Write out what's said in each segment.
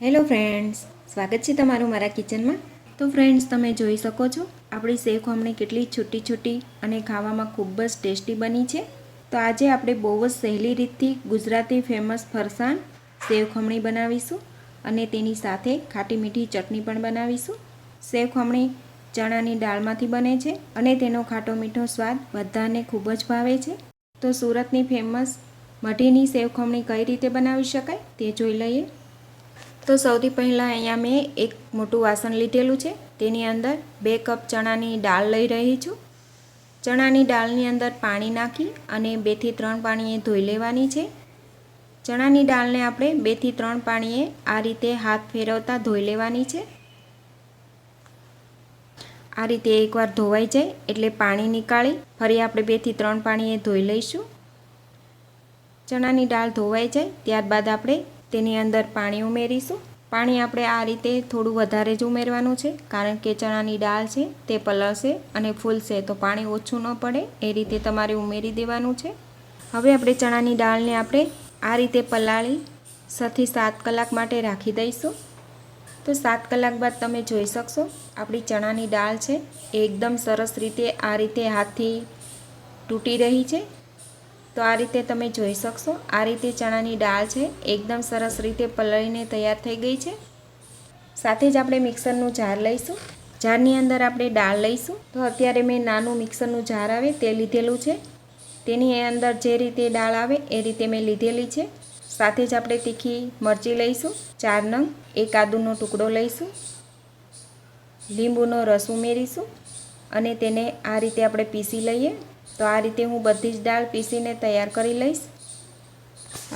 Hello friends, સ્વાગત છે તમારું મારા કિચનમાં. તો ફ્રેન્ડ્સ, તમે જોઈ શકો છો, આપણી સેવ ખમણી કેટલી છૂટી છૂટી અને ખાવામાં ખૂબ જ ટેસ્ટી બની છે. તો આજે આપણે બહુ જ સહેલી રીતથી ગુજરાતી ફેમસ ફરસાણ સેવ ખમણી બનાવીશું અને તેની સાથે ખાટી મીઠી ચટણી પણ બનાવીશું. સેવ ખમણી ચણાની દાળમાંથી બને છે અને તેનો ખાટો મીઠો સ્વાદ બધાને ખૂબ જ ભાવે છે. તો સુરતની ફેમસ મઢીની સેવ ખમણી કઈ રીતે બનાવી શકાય તે જોઈ લઈએ. તો સૌથી પહેલાં અહીંયા મેં એક મોટું વાસણ લીધેલું છે. તેની અંદર બે કપ ચણાની દાળ લઈ રહી છું. ચણાની દાળની અંદર પાણી નાખી અને બેથી ત્રણ પાણીએ ધોઈ લેવાની છે. ચણાની દાળને આપણે બેથી ત્રણ પાણીએ આ રીતે હાથ ફેરવતા ધોઈ લેવાની છે. આ રીતે એકવાર ધોવાઈ જાય એટલે પાણી નીકાળી ફરી આપણે બેથી ત્રણ પાણીએ ધોઈ લઈશું. ચણાની દાળ ધોવાઈ જાય ત્યારબાદ આપણે તેની અંદર પાણી ઉમેરીશું. પાણી આપણે આ રીતે થોડું વધારે જ ઉમેરવાનું છે, કારણ કે ચણાની દાળ છે, તે પલળશે અને ફૂલશે તો પાણી ઓછું ન પડે, એ રીતે તમારે ઉમેરી દેવાનું છે. હવે આપણે ચણાની દાળને આપણે આ રીતે પલાળી છથી સાત કલાક માટે રાખી દઈશું. તો સાત કલાક બાદ તમે જોઈ શકશો, આપણી ચણાની દાળ છે એકદમ સરસ રીતે આ રીતે હાથથી તૂટી રહી છે. તો આ રીતે તમે જોઈ શકશો. આ રીતે ચણાની દાળ છે, એકદમ સરસ રીતે પલળીને તૈયાર થઈ ગઈ છે. સાથે જ આપણે મિક્સરનું જાર લઈશું. જારની અંદર આપણે દાળ લઈશું. તો અત્યારે મેં નાનું મિક્સરનું જાર આવે તે લીધેલું છે. તેની અંદર જે રીતે દાળ આવે એ રીતે મેં લીધેલી છે. સાથે જ આપણે તીખી મરચી લઈશું. ચાર નંગ, એક આદુનો ટુકડો લઈશું. લીંબુનો રસ ઉમેરીશું. અને તેને આ રીતે આપણે પીસી લઈએ. તો આ રીતે હું બધી જ દાળ પીસીને તૈયાર કરી લઈશ.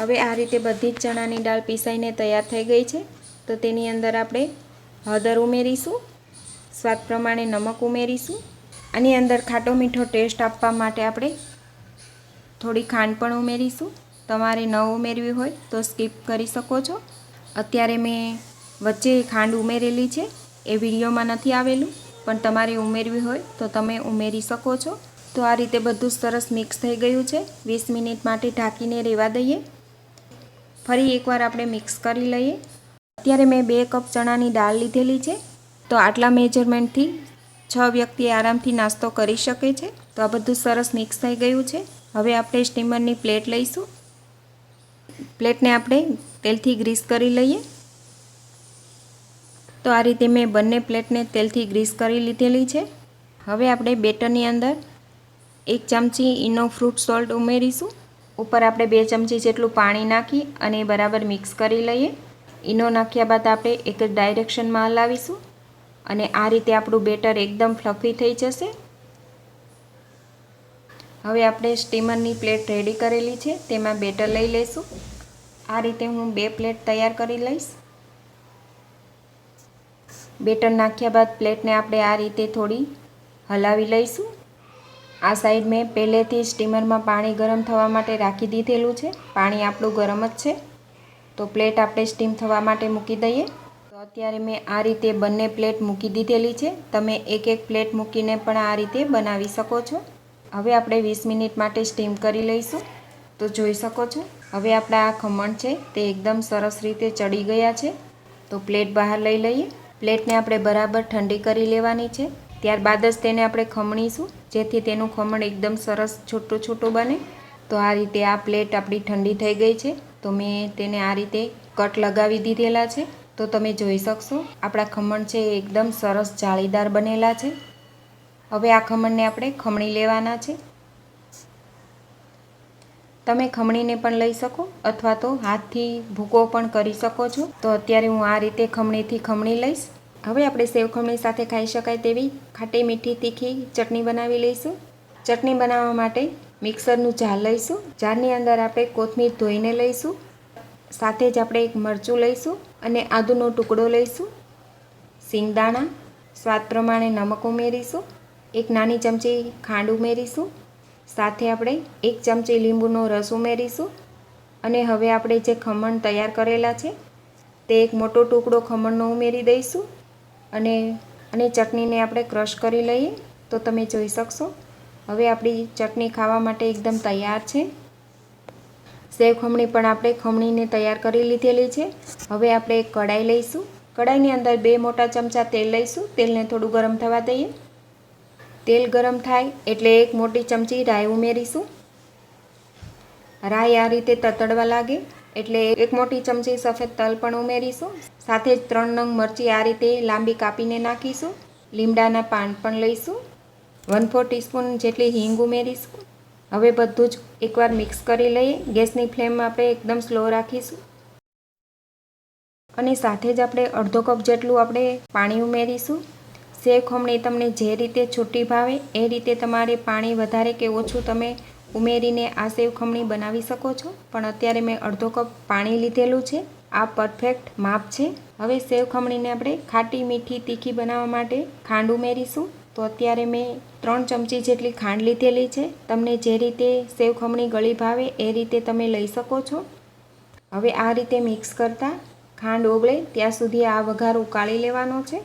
હવે આ રીતે બધી જ ચણાની દાળ પીસાઈને તૈયાર થઈ ગઈ છે. તો તેની અંદર આપણે હળદર ઉમેરીશું, સ્વાદ પ્રમાણે નમક ઉમેરીશું, આની અંદર ખાટો મીઠો ટેસ્ટ આપવા માટે આપણે થોડી ખાંડ પણ ઉમેરીશું. તમારે ન ઉમેરવી હોય તો સ્કીપ કરી શકો છો. અત્યારે મેં વચ્ચે ખાંડ ઉમેરેલી છે, એ વિડીયોમાં નથી આવેલું, પણ તમારે ઉમેરવી હોય તો તમે ઉમેરી શકો છો. તો આ રીતે બધું સરસ મિક્સ થઈ ગયું છે. વીસ મિનિટ માટે ઢાંકીને રહેવા દઈએ. ફરી એકવાર આપણે મિક્સ કરી લઈએ. અત્યારે મેં બે કપ ચણાની દાળ લીધેલી છે. તો આટલા મેજરમેન્ટથી છ વ્યક્તિ આરામથી નાસ્તો કરી શકે છે. તો આ બધું સરસ મિક્સ થઈ ગયું છે. હવે આપણે સ્ટીમરની પ્લેટ લઈશું. પ્લેટને આપણે તેલથી ગ્રીસ કરી લઈએ. તો આ રીતે મેં બંને પ્લેટને તેલથી ગ્રીસ કરી લીધેલી છે. હવે આપણે બેટરની અંદર એક ચમચી ઇનો ફ્રૂટ સોલ્ટ ઉમેરીશું. ઉપર આપણે બે ચમચી જેટલું પાણી નાખી અને બરાબર મિક્સ કરી લઈએ. ઇનો નાખ્યા બાદ આપણે એક જ ડાયરેક્શનમાં હલાવીશું. અને આ રીતે આપણું બેટર એકદમ ફ્લફી થઈ જશે. હવે આપણે સ્ટીમરની પ્લેટ રેડી કરેલી છે, તેમાં બેટર લઈ લઈશું. આ રીતે હું બે પ્લેટ તૈયાર કરી લઈશ. બેટર નાખ્યા બાદ પ્લેટને આપણે આ રીતે થોડી હલાવી લઈશું. આ સાઈડ મેં પહેલેથી સ્ટીમરમાં પાણી ગરમ થવા માટે રાખી દીધેલું છે. પાણી આપણું ગરમ જ છે. તો પ્લેટ આપણે સ્ટીમ થવા માટે મૂકી દઈએ. તો અત્યારે મેં આ રીતે બંને પ્લેટ મૂકી દીધેલી છે. તમે એક એક પ્લેટ મૂકીને પણ આ રીતે બનાવી શકો છો. હવે આપણે વીસ મિનિટ માટે સ્ટીમ કરી લઈશું. તો જોઈ શકો છો. હવે આપણા આ ખમણ છે તે એકદમ સરસ રીતે ચડી ગયા છે. તો પ્લેટ બહાર લઈ લઈએ. પ્લેટને આપણે બરાબર ઠંડી કરી લેવાની છે. ત્યારબાદ જ તેને આપણે ખમણીશું, જેથી તેનું ખમણ એકદમ સરસ છોટું છોટું બને. તો આ રીતે આ પ્લેટ આપણી ઠંડી થઈ ગઈ છે. તો મેં તેને આ રીતે કટ લગાવી દીધેલા છે. તો તમે જોઈ શકશો, આપણા ખમણ છે એકદમ સરસ જાળીદાર બનેલા છે. હવે આ ખમણને આપણે ખમણી લેવાના છે. તમે ખમણીને પણ લઈ શકો, અથવા તો હાથથી ભૂકો પણ કરી શકો છો. તો અત્યારે હું આ રીતે ખમણીથી ખમણી લઈશ. હવે આપણે સેવ ખમણી સાથે ખાઈ શકાય તેવી ખાટી મીઠી, તીખી ચટણી બનાવી લઈશું. ચટણી બનાવવા માટે મિક્સરનું જાર લઈશું. જારની અંદર આપણે કોથમીર ધોઈને લઈશું. સાથે જ આપણે એક મરચું લઈશું અને આદુનો ટુકડો લઈશું. સિંગદાણા સ્વાદ પ્રમાણે નમક ઉમેરીશું. એક નાની ચમચી ખાંડ ઉમેરીશું. સાથે આપણે એક ચમચી લીંબુનો રસ ઉમેરીશું. અને હવે આપણે જે ખમણ તૈયાર કરેલા છે, તે એક મોટો ટુકડો ખમણનો ઉમેરી દઈશું. અને અને ચટણીને આપણે ક્રશ કરી લઈએ તો તમે જોઈ શકશો. હવે આપણી ચટણી ખાવા માટે એકદમ તૈયાર છે. સેવ ખમણી પણ આપણે ખમણીને તૈયાર કરી લીધેલી છે. હવે આપણે એક કડાઈ લઈશું. કડાઈની અંદર બે મોટા ચમચા તેલ લઈશું. તેલને થોડું ગરમ થવા દઈએ. તેલ ગરમ થાય એટલે એક મોટી ચમચી રાઈ ઉમેરીશું. રાઈ આ રીતે તતડવા લાગે. એટલે એક મોટી ચમચી સફેદ તલ પણ ઉમેરીશું. સાથે જ ત્રણ નંગ મરચી આ રીતે લાંબી કાપીને નાખીશું. લીમડાના પાન પણ લઈશું. વન ફોર ટીસ્પૂન જેટલી હિંગ ઉમેરીશું. હવે બધું જ એકવાર મિક્સ કરી લઈએ. ગેસની ફ્લેમ આપણે એકદમ સ્લો રાખીશું. અને સાથે જ આપણે અડધો કપ જેટલું આપણે પાણી ઉમેરીશું. સેવ ખમણી તમને જે રીતે છૂટી ભાવે એ રીતે તમારે પાણી વધારે કે ઓછું તમે ઉમેરીને આ સેવ ખમણી બનાવી શકો છો. પણ અત્યારે મેં અડધો કપ પાણી લીધેલું છે. આ પરફેક્ટ માપ છે. હવે સેવ ખમણીને આપણે ખાટી મીઠી તીખી બનાવવા માટે ખાંડ ઉમેરીશું. તો અત્યારે મેં ત્રણ ચમચી જેટલી ખાંડ લીધેલી છે. તમને જે રીતે સેવ ખમણી ગળી ભાવે એ રીતે તમે લઈ શકો છો. હવે આ રીતે મિક્સ કરતાં ખાંડ ઓગળે ત્યાં સુધી આ વઘાર ઉકાળી લેવાનો છે.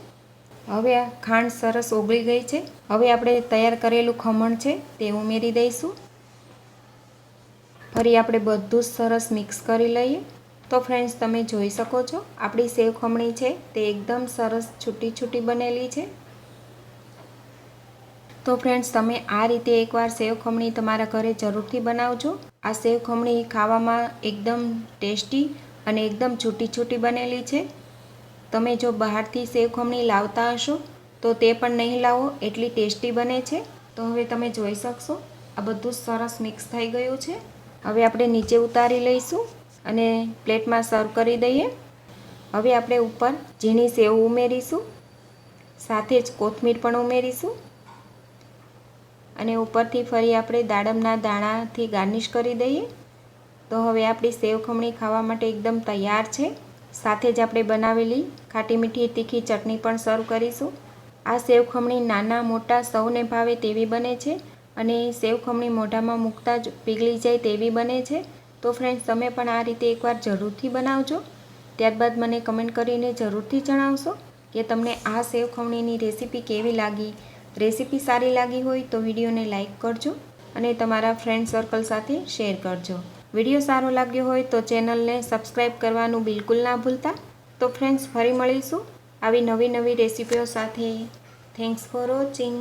હવે આ ખાંડ સરસ ઓગળી ગઈ છે. હવે આપણે તૈયાર કરેલું ખમણ છે તે ઉમેરી દઈશું. ફરી આપણે બધું જ સરસ મિક્સ કરી લઈએ. તો ફ્રેન્ડ્સ તમે જોઈ શકો છો, આપણી સેવ ખમણી છે તે એકદમ સરસ છૂટી છૂટી બનેલી છે. તો ફ્રેન્ડ્સ તમે આ રીતે એકવાર સેવ ખમણી તમારા ઘરે જરૂરથી બનાવજો. આ સેવ ખમણી ખાવામાં એકદમ ટેસ્ટી અને એકદમ છૂટી છૂટી બનેલી છે. તમે જો બહારથી સેવ ખમણી લાવતા હશો, તો તે પણ નહીં લાવો, એટલી ટેસ્ટી બને છે. તો હવે તમે જોઈ શકશો, આ બધું સરસ મિક્સ થઈ ગયું છે. હવે આપણે નીચે ઉતારી લઈશું અને પ્લેટમાં સર્વ કરી દઈએ. હવે આપણે ઉપર ઝીણી સેવ ઉમેરીશું. સાથે જ કોથમીર પણ ઉમેરીશું. અને ઉપરથી ફરી આપણે દાડમના દાણાથી ગાર્નિશ કરી દઈએ. તો હવે આપણી સેવ ખમણી ખાવા માટે એકદમ તૈયાર છે. સાથે જ આપણે બનાવેલી ખાટી મીઠી તીખી ચટણી પણ સર્વ કરીશું. આ સેવ ખમણી નાના મોટા સૌને ભાવે તેવી બને છે. અને સેવ ખમણી મોઢામાં મૂકતા જ પીગળી જાય તેવી બને છે. તો ફ્રેન્ડ્સ તમે પણ આ રીતે એકવાર જરૂરથી બનાવજો. ત્યારબાદ મને કમેન્ટ કરીને જરૂરથી જણાવશો કે તમને આ સેવ ખમણીની રેસીપી કેવી લાગી. રેસીપી સારી લાગી હોય તો વિડીયોને લાઇક કરજો અને તમારા ફ્રેન્ડ સર્કલ સાથે શેર કરજો. વીડિયો સારો લાગ્યો હોય તો ચેનલને સબસ્ક્રાઈબ કરવાનું બિલકુલ ના ભૂલતા. તો ફ્રેન્ડ્સ ફરી મળીશું આવી નવી નવી રેસીપીઓ સાથે. Thanks for watching